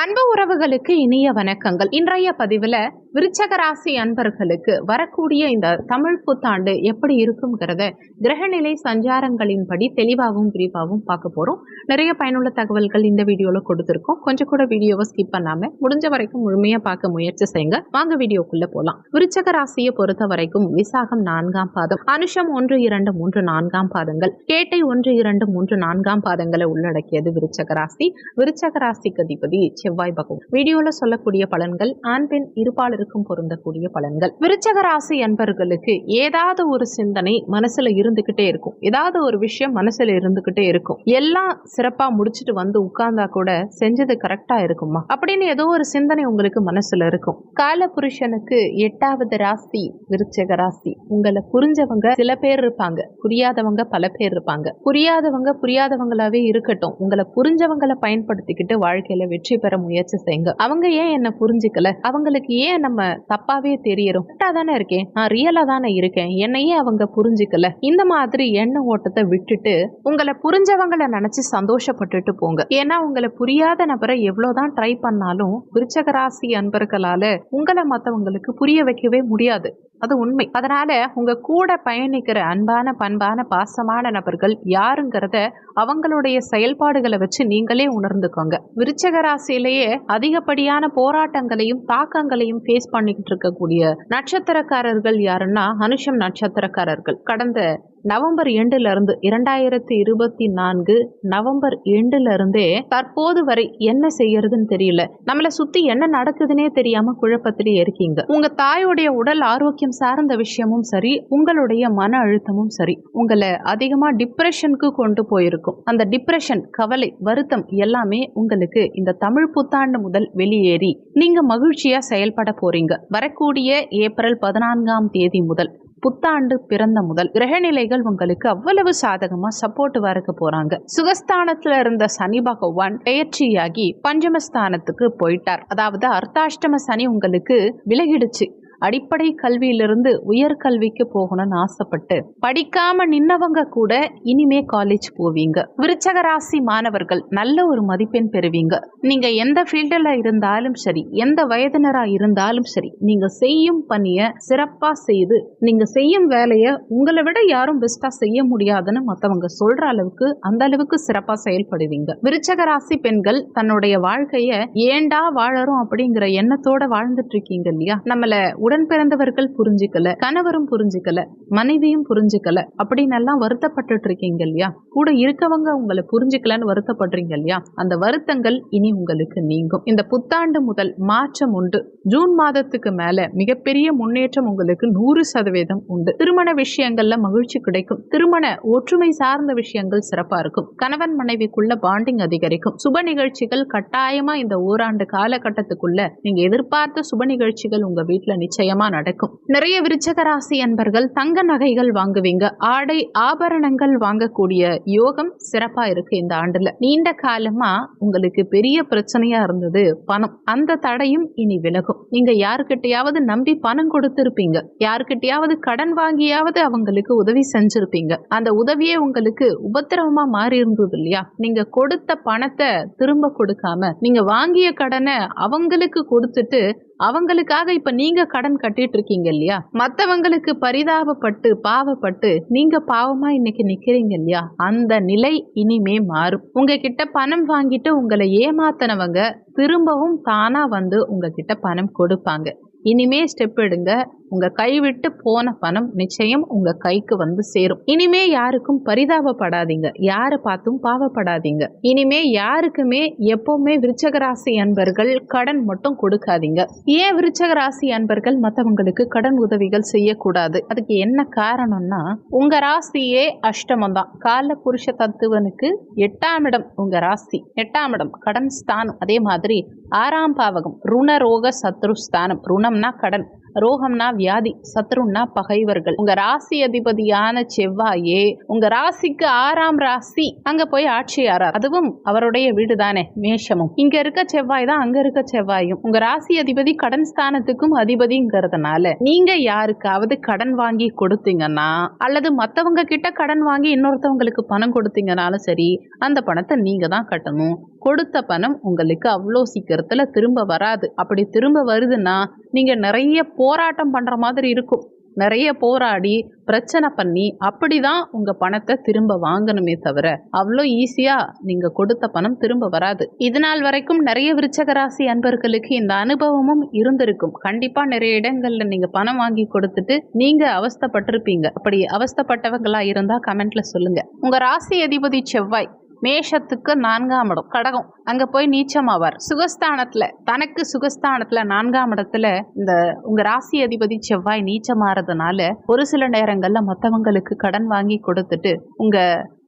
அன்பு உறவுகளுக்கு இனிய வணக்கங்கள். இன்றைய பதிவுல விருச்சக ராசி அன்பர்களுக்கு வரக்கூடிய இந்த தமிழ் புத்தாண்டு எப்படி இருக்குங்கிறத கிரகநிலை சஞ்சாரங்களின்படி தெளிவாகவும் விரிவாகவும் பார்க்க போறோம். நிறைய பயனுள்ள தகவல்கள் இந்த வீடியோல கொடுத்துருக்கோம். கொஞ்சம் கூட வீடியோவை ஸ்கிப் பண்ணாமல் முடிஞ்ச வரைக்கும் முழுமையா பார்க்க முயற்சி செய்யுங்க. வாங்க வீடியோக்குள்ள போலாம். விருச்சக ராசியை பொறுத்த வரைக்கும் விசாகம் நான்காம் பாதம் அனுஷம் ஒன்று இரண்டு மூன்று நான்காம் பாதங்கள் கேட்டை ஒன்று இரண்டு மூன்று நான்காம் பாதங்களை உள்ளடக்கியது விருச்சக ராசி. விருச்சக ராசிக்கு அதிபதி செவ்வாய் பகவான் வீடியோல சொல்லக்கூடிய பலன்கள் ஆண் பெண் இருபாலருக்கும் பொருந்தக்கூடிய பலன்கள். விருச்சக ராசி அன்பர்களுக்கு ஏதாவது ஒரு சிந்தனை மனசுல இருந்துகிட்டே இருக்கும். ஏதாவது ஒரு விஷயம் மனசுல இருந்துகிட்டே இருக்கும். எல்லாம் சிறப்பா முடிச்சுட்டு வந்து உட்கார்ந்தா கூட செஞ்சது கரெக்டா இருக்குமா? அப்படின்னு ஏதோ ஒரு சிந்தனை உங்களுக்கு மனசுல இருக்கும். கால புருஷனுக்கு எட்டாவது ராசி விருச்சக ராசி. உங்களை புரிஞ்சவங்க சில பேர் இருப்பாங்க. புரியாதவங்க பல பேர் இருப்பாங்க. புரியாதவங்க புரியாதவங்களாவே இருக்கட்டும். உங்களை புரிஞ்சவங்களை பயன்படுத்திக்கிட்டு வாழ்க்கையில வெற்றி பெற முயற்சி செய்யுங்க. அவங்க ஏன் என்ன புரிஞ்சுக்கல? அவங்களுக்கு ஏன் நம்ம தப்பாவே தெரியறோம்? கரெக்டா தானே இருக்கேன். நான் ரியலா தானே இருக்கேன். என்னையே அவங்க புரிஞ்சுக்கல. இந்த மாதிரி எண்ண ஓட்டத்தை விட்டுட்டு உங்களை புரிஞ்சவங்களை நினைச்சு சந்தோஷப்பட்டுட்டு போங்க. ஏன்னா உங்களை புரியாத நபரை எவ்வளவுதான் ட்ரை பண்ணாலும் விருச்சக ராசி அன்பர்களால உங்களை மத்தவங்களுக்கு புரிய வைக்கவே முடியாது. அது உண்மை. அதனால உங்க கூட பயணிக்கிற அன்பான பண்பான பாசமான நபர்கள் யாருங்கிறத அவங்களுடைய செயல்பாடுகளை வச்சு நீங்களே உணர்ந்துக்கோங்க. விருச்சக ராசியிலேயே அதிகப்படியான போராட்டங்களையும் தாக்கங்களையும் ஃபேஸ் பண்ணிக்கிட்டு இருக்கக்கூடிய நட்சத்திரக்காரர்கள் யாருன்னா அனுஷம் நட்சத்திரக்காரர்கள். கடந்த நவம்பர் எண்டுலேருந்து இரண்டாயிரத்தி இருபத்தி நான்கு நவம்பர் எண்டுலேருந்தே தற்போது வரை என்ன செய்யறதுன்னு தெரியல. நம்மளை சுத்தி என்ன நடக்குதுன்னே தெரியாம குழப்பத்திலே இருக்கீங்க. உங்க தாயோடைய உடல் ஆரோக்கியம் சார்ந்த விஷயமும் சரி உங்களுடைய மன அழுத்தமும் சரி உங்களை அதிகமா டிப்ரெஷனுக்கு கொண்டு போயிருக்கும். அந்த டிப்ரெஷன் கவலை வருத்தம் எல்லாமே உங்களுக்கு இந்த தமிழ் புத்தாண்டு முதல் வெளியேறி நீங்க மகிழ்ச்சியா செயல்பட போறீங்க. வரக்கூடிய ஏப்ரல் பதினான்காம் தேதி முதல் புத்தாண்டு பிறந்த முதல் கிரகநிலைகள் உங்களுக்கு அவ்வளவு சாதகமா சப்போர்ட் வரக்க போறாங்க. சுகஸ்தானத்துல இருந்த சனி பகவான் பெயர்ச்சியாகி பஞ்சமஸ்தானத்துக்கு போயிட்டார். அதாவது அர்த்தாஷ்டம சனி உங்களுக்கு விலகிடுச்சு. அடிப்படை கல்வியிலிருந்து உயர்கல்விக்கு போகணும்னு ஆசைப்பட்டு படிக்காம நின்னவங்க கூட இனிமே காலேஜ் போவீங்க. விருச்சக ராசி மாணவர்கள் நல்ல ஒரு மதிப்பெண் பெறுவீங்க. நீங்க எந்த ஃபீல்டில் இருந்தாலும் சரி எந்த வயதினரா இருந்தாலும் சரி நீங்க செய்யும் பணிய சிறப்பா செய்து நீங்க செய்யும் வேலையை உங்களை விட யாரும் பெஸ்டா செய்ய முடியாதுன்னு மத்தவங்க சொல்ற அளவுக்கு அந்த அளவுக்கு சிறப்பா செயல்படுவீங்க. விருச்சக ராசி பெண்கள் தன்னுடைய வாழ்க்கைய ஏண்டா வாழறோம் அப்படிங்கிற எண்ணத்தோட வாழ்ந்துட்டு இருக்கீங்க இல்லையா? நம்மள உடன் பிறந்தவர்கள் புரிஞ்சுக்கல கணவரும் புரிஞ்சுக்கல மனைவியும் புரிஞ்சுக்கல அப்படின்னு எல்லாம் வருத்தப்பட்டு இருக்கீங்க இல்லையா? கூட இருக்கவங்க உங்களை புரிஞ்சுக்கலன்னு வருத்தப்படுறீங்க இல்லையா? அந்த வருத்தங்கள் இனி உங்களுக்கு நீங்கும். இந்த புத்தாண்டு முதல் மாற்றம் உண்டு. ஜூன் மாதத்துக்கு மேல மிகப்பெரிய முன்னேற்றம் உங்களுக்கு நூறு சதவீதம் உண்டு. திருமண விஷயங்கள்ல மகிழ்ச்சி கிடைக்கும். திருமண ஒற்றுமை சார்ந்த விஷயங்கள் சிறப்பா இருக்கும். கணவன் மனைவிக்குள்ள பாண்டிங் அதிகரிக்கும். சுப நிகழ்ச்சிகள் கட்டாயமா இந்த ஓராண்டு காலகட்டத்துக்குள்ள நீங்க எதிர்பார்த்த சுப நிகழ்ச்சிகள் உங்க வீட்டுல நிச்சயம் நடக்கும். நிறைய விருச்சக ராசி அன்பர்கள் தங்க நகைகள் வாங்குவீங்க. ஆடை ஆபரணங்கள் வாங்கக்கூடிய யோகம் சிறப்பா இருக்கு இந்த ஆண்டுல. நீண்ட காலமா உங்களுக்கு பெரிய பிரச்சனையா இருந்தது பணம். அந்த தடையும் இனி விலகும். நீங்க யாருக்கிட்டையாவது நம்பி பணம் கொடுத்திருப்பீங்க. யாருக்கிட்டையாவது கடன் வாங்கியாவது அவங்களுக்கு உதவி செஞ்சிருப்பீங்க. அந்த உதவியே உங்களுக்கு உபத்திரவமா மாறி இருந்தது இல்லையா? நீங்க கொடுத்த பணத்தை திரும்ப கொடுக்காம நீங்க வாங்கிய கடனை அவங்களுக்கு கொடுத்துட்டு அவங்களுக்காக இப்ப நீங்க கடன் கட்டிட்டு இருக்கீங்க இல்லையா? மத்தவங்களுக்கு பரிதாபப்பட்டு பாவப்பட்டு நீங்க பாவமா இன்னைக்கு நிக்கிறீங்க இல்லையா? அந்த நிலை இனிமே மாறும். உங்ககிட்ட பணம் வாங்கிட்டு உங்களை ஏமாத்தினவங்க திரும்பவும் தானா வந்து உங்ககிட்ட பணம் கொடுப்பாங்க. இனிமே ஸ்டெப் எடுங்க. உங்க கைவிட்டு போன பணம் நிச்சயம் உங்க கைக்கு வந்து சேரும். இனிமே யாருக்கும் பரிதாபப்படாதீங்க. யாரை பார்த்தும் பாவப்படாதீங்க. இனிமே யாருக்குமே எப்பவுமே விருச்சகராசி அன்பர்கள் கடன் மட்டும் கொடுக்காதீங்க. ஏன் விருச்சகராசி அன்பர்கள் மற்றவங்களுக்கு கடன் உதவிகள் செய்யக்கூடாது? அதுக்கு என்ன காரணம்னா உங்க ராசியே அஷ்டமம் தான் கால புருஷ தத்துவனுக்கு எட்டாம் இடம் உங்க ராசி. எட்டாம் இடம் கடன் ஸ்தானம். அதே மாதிரி ஆறாம் பாவகம் ருணரோக சத்ருஸ்தானம் ருணம்னா கடன். ரோகம்னா வியாதி சத்ருன்னா பகைவர்கள். உங்க ராசி அதிபதியான செவ்வாயே உங்க ராசிக்கு ஆறாம் ராசி அங்க போய் ஆட்சியாரார். அதுவும் அவருடைய வீடு தானே மேஷமும். இங்க இருக்க செவ்வாய் தான் அங்க இருக்க செவ்வாயும். உங்க ராசி அதிபதி கடன் ஸ்தானத்துக்கும் அதிபதிங்கிறதுனால நீங்க யாருக்காவது கடன் வாங்கி கொடுத்தீங்கன்னா அல்லது மத்தவங்க கிட்ட கடன் வாங்கி இன்னொருத்தவங்களுக்கு பணம் கொடுத்தீங்கனாலும் சரி அந்த பணத்தை நீங்க தான் கட்டணும். கொடுத்த பணம் உங்களுக்கு அவ்வளோ சீக்கிரத்தில் திரும்ப வராது. அப்படி திரும்ப வருதுன்னா நீங்கள் நிறைய போராட்டம் பண்ணுற மாதிரி இருக்கும். நிறைய போராடி பிரச்சனை பண்ணி அப்படி தான் உங்கள் பணத்தை திரும்ப வாங்கணுமே தவிர அவ்வளோ ஈஸியாக நீங்கள் கொடுத்த பணம் திரும்ப வராது. இதனால் வரைக்கும் நிறைய விருச்சக ராசி அன்பர்களுக்கு இந்த அனுபவமும் இருந்திருக்கும். கண்டிப்பாக நிறைய இடங்களில் நீங்கள் பணம் வாங்கி கொடுத்துட்டு நீங்கள் அவஸ்தைப்பட்டிருப்பீங்க. அப்படி அவஸ்தைப்பட்டவங்களா இருந்தால் கமெண்ட்டில் சொல்லுங்கள் உங்கள் ராசி அதிபதி செவ்வாய் மேஷத்துக்கு நான்காம் இடம் கடகம். அங்க போய் நீச்சம் ஆவார். சுகஸ்தானத்துல தனக்கு சுகஸ்தானத்துல நான்காம் இடத்துல இந்த உங்க ராசி அதிபதி செவ்வாய் நீச்சமாறதுனால ஒரு சில நேரங்கள்ல மத்தவங்களுக்கு கடன் வாங்கி கொடுத்துட்டு உங்க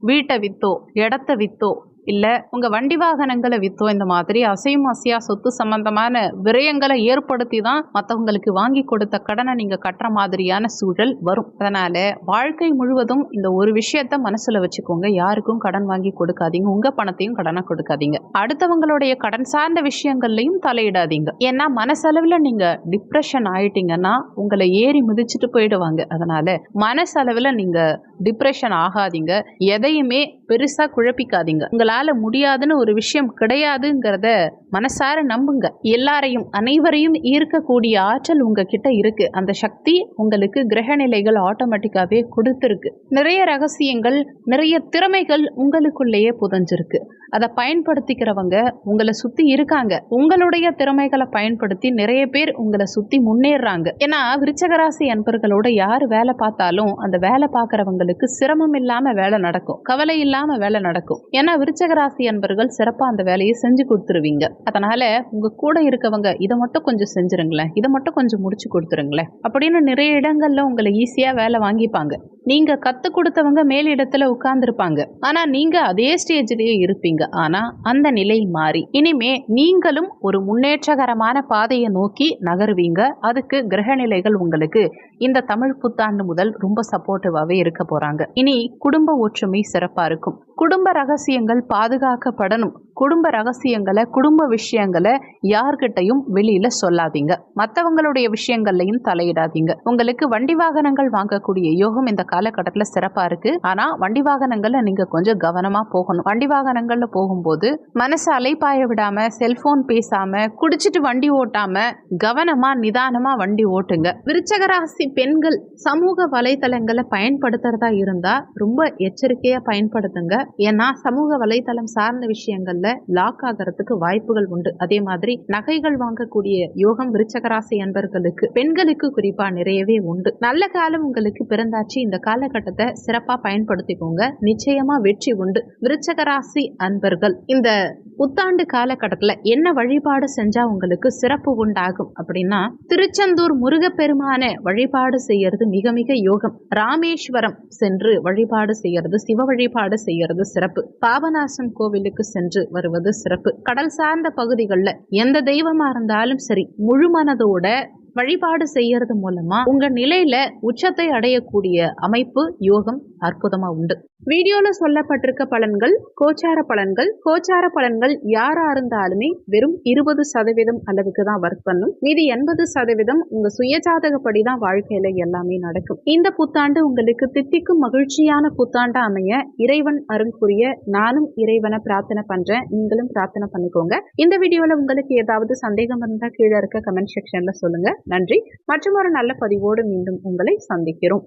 வீட்டை வித்தோ இடத்த வித்தோ இல்லை உங்கள் வண்டி வாகனங்களை விற்றோ இந்த மாதிரி அசையும் அசையா சொத்து சம்பந்தமான விரயங்களை ஏற்படுத்தி தான் மற்றவங்களுக்கு வாங்கி கொடுத்த கடனை நீங்கள் கட்டுற மாதிரியான சூழல் வரும். அதனால் வாழ்க்கை முழுவதும் இந்த ஒரு விஷயத்த மனசில் வச்சுக்கோங்க. யாருக்கும் கடன் வாங்கி கொடுக்காதீங்க. உங்கள் பணத்தையும் கடனை கொடுக்காதீங்க. அடுத்தவங்களுடைய கடன் சார்ந்த விஷயங்கள்லையும் தலையிடாதீங்க. ஏன்னா மனசளவில் நீங்கள் டிப்ரெஷன் ஆயிட்டீங்கன்னா உங்களை ஏறி மிதிச்சிட்டு போயிடுவாங்க. அதனால் மனசளவில் நீங்கள் டிப்ரெஷன் ஆகாதீங்க. எதையுமே பெருசாக குழப்பிக்காதீங்க. உங்களால் முடியாதுன்னு ஒரு விஷயம் கிடையாதுங்கிறத மனசார நம்புங்க. எல்லாரையும் அனைவரையும் ஈர்க்கக்கூடிய ஆற்றல் உங்ககிட்ட இருக்கு. அந்த சக்தி உங்களுக்கு கிரக நிலைகள் ஆட்டோமேட்டிக்காவே கொடுத்துருக்கு. நிறைய ரகசியங்கள் நிறைய திறமைகள் உங்களுக்குள்ளேயே புதஞ்சிருக்கு. அதை பயன்படுத்திக்கிறவங்க உங்களை சுத்தி இருக்காங்க. உங்களுடைய திறமைகளை பயன்படுத்தி நிறைய பேர் உங்களை சுத்தி முன்னேறாங்க. ஏன்னா விருச்சகராசி அன்பர்களோட யார் வேலை பார்த்தாலும் அந்த வேலை பார்க்கறவங்களுக்கு சிரமம் இல்லாம வேலை நடக்கும். கவலை இல்லாம வேலை நடக்கும். ஏன்னா விருச்சகராசி அன்பர்கள் சிறப்பா அந்த வேலையை செஞ்சு கொடுத்துருவீங்க. அதனால உங்க கூட இருக்கவங்க இதை மட்டும் கொஞ்சம் செஞ்சிருங்களேன். இதை மட்டும் கொஞ்சம் முடிச்சு கொடுத்துருங்களேன். அப்படின்னு நிறைய இடங்கள்ல உங்களை ஈஸியா வேலை வாங்கிப்பாங்க. நீங்க கத்து கொடுத்தவங்க மேல் இடத்துல உட்கார்ந்துருப்பாங்க. ஆனா நீங்க அதே ஸ்டேஜ்லயே இருப்பீங்க. ஆனா அந்த நிலை மாறி. இனிமே நீங்களும் ஒரு முன்னேற்றகரமான பாதையை நோக்கி நகருவீங்க. அதுக்கு கிரக நிலைகள் உங்களுக்கு இந்த தமிழ் புத்தாண்டு முதல் ரொம்ப சப்போர்ட்டிவாவே இருக்க போறாங்க. இனி குடும்ப ஒற்றுமை சிறப்பா இருக்கும். இருக்கும் குடும்ப ரகசியங்கள் பாதுகாக்கப்படணும். குடும்ப ரகசியங்களை குடும்ப விஷயங்களை யார்கிட்டையும் வெளியில சொல்லாதீங்க. மற்றவங்களுடைய விஷயங்கள்லையும் தலையிடாதீங்க. உங்களுக்கு வண்டி வாகனங்கள் வாங்கக்கூடிய யோகம் இந்த காலகட்டத்தில் சிறப்பா இருக்கு. ஆனா வண்டி வாகனங்களை நீங்க கொஞ்சம் கவனமா போகணும். வண்டி வாகனங்கள்ல போகும்போது மனசு அலைப்பாய விடாம செல்போன் பேசாம குடிச்சிட்டு வண்டி ஓட்டாம கவனமா நிதானமா வண்டி ஓட்டுங்க. விருச்சக ராசி பெண்கள் சமூக வலைதளங்களை பயன்படுத்துறதா இருந்தா ரொம்ப எச்சரிக்கையா பயன்படுத்துங்க. ஏன்னா சமூக வலைதளம் சார்ந்த விஷயங்கள்ல லாக் ஆகிறதுக்கு வாய்ப்புகள் உண்டு. அதே மாதிரி நகைகள் வாங்கக்கூடிய யோகம் விருச்சகராசி அன்பர்களுக்கு பெண்களுக்கு குறிப்பா நிறையவே உண்டு. நல்ல காலம் உங்களுக்கு பிறந்தாச்சு. இந்த காலகட்டத்தை சிறப்பா பயன்படுத்திக்கோங்க. நிச்சயமா வெற்றி உண்டு. விருச்சகராசி அன்பர்கள் இந்த புத்தாண்டு காலகட்டத்துல என்ன வழிபாடு செஞ்சா உங்களுக்கு சிறப்பு உண்டாகும் அப்படின்னா திருச்செந்தூர் முருகப்பெருமான வழிபாடு செய்யறது மிக மிக யோகம். ராமேஸ்வரம் சென்று வழிபாடு செய்யறது சிவ வழிபாடு செய்யறது சிறப்பு. பாபநாசம் கோவிலுக்கு சென்று வருவது சிறப்பு. கடல் சார்ந்த பகுதிகளில் எந்த தெய்வமா இருந்தாலும் சரி முழு மனதோட வழிபாடு செய்யறது மூலமா உங்க நிலையில உச்சத்தை அடையக்கூடிய அமைப்பு யோகம் அற்புதமா உண்டு. வீடியோவில் சொல்லப்பட்டிருக்க பலன்கள் கோச்சார பலன்கள். கோச்சார பலன்கள் யாராக இருந்தாலுமே வெறும் இருபது சதவீதம் அளவுக்கு தான் ஒர்க் பண்ணும். மீதி எண்பது சதவீதம் உங்க சுயஜாதகப்படி தான் வாழ்க்கையில எல்லாமே நடக்கும். இந்த புத்தாண்டு உங்களுக்கு தித்திக்கும் மகிழ்ச்சியான புத்தாண்டா அமைய இறைவன் அருள் புரிய நானும் இறைவனை பிரார்த்தனை பண்றேன். நீங்களும் பிரார்த்தனை பண்ணிக்கோங்க. இந்த வீடியோல உங்களுக்கு ஏதாவது சந்தேகம் இருந்தா கீழே இருக்க கமெண்ட் செக்ஷன்ல சொல்லுங்க. நன்றி. மற்றும் ஒரு நல்ல பதிவோடு மீண்டும் உங்களை சந்திக்கிறோம்.